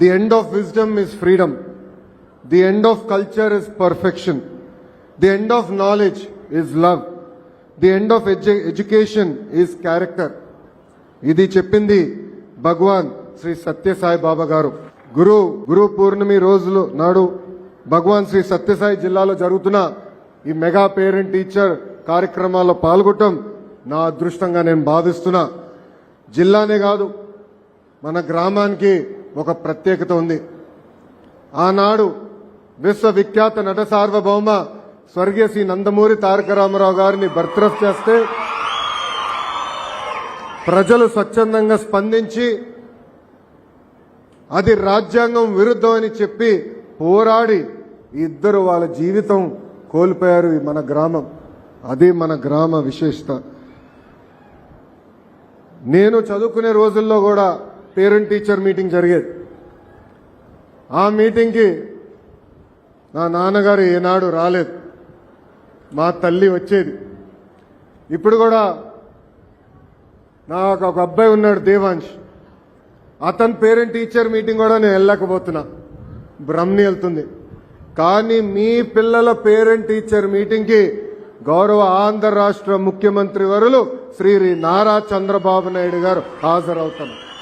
The end of wisdom is freedom the end of culture is perfection the end of knowledge is love the end of education is character ఇది చెప్పింది భగవాన్ శ్రీ సత్యసాయి బాబా గారు. గురు గురు పూర్ణమి రోజులు నాడు భగవాన్ శ్రీ సత్యసాయి జిల్లాలో జరుగుతున్న ఈ మెగా పేరెంట్ టీచర్ కార్యక్రమాల్లో పాల్గొనటం నా అదృష్టంగా నేను భావిస్తున్నా. జిల్లానే కాదు మన గ్రామానికి ఒక ప్రత్యేకత ఉంది. ఆనాడు విశ్వవిఖ్యాత నట సార్వభౌమ స్వర్గీయ శ్రీ నందమూరి తారక రామారావు గారిని బర్త్రఫ్ చేస్తే ప్రజలు స్వచ్ఛందంగా స్పందించి అది రాజ్యాంగం విరుద్ధం అని చెప్పి పోరాడి ఇద్దరు వాళ్ళ జీవితం కోల్పోయారు మన గ్రామం. అది మన గ్రామ విశేషత. నేను చదువుకునే రోజుల్లో కూడా పేరెంట్ టీచర్ మీటింగ్ జరిగేది. ఆ మీటింగ్కి నా నాన్నగారు ఏనాడు రాలేదు. మా తల్లి వచ్చేది. ఇప్పుడు కూడా నాకు ఒక అబ్బాయి ఉన్నాడు దేవాంశ్. అతని పేరెంట్ టీచర్ మీటింగ్ కూడా నేను వెళ్ళకపోతున్నా బ్రహ్మని వెళ్తుంది. కానీ మీ పిల్లల పేరెంట్ టీచర్ మీటింగ్కి గౌరవ ఆంధ్ర రాష్ట్ర ముఖ్యమంత్రి వరులు శ్రీ నారా చంద్రబాబు నాయుడు గారు హాజరవుతున్నారు.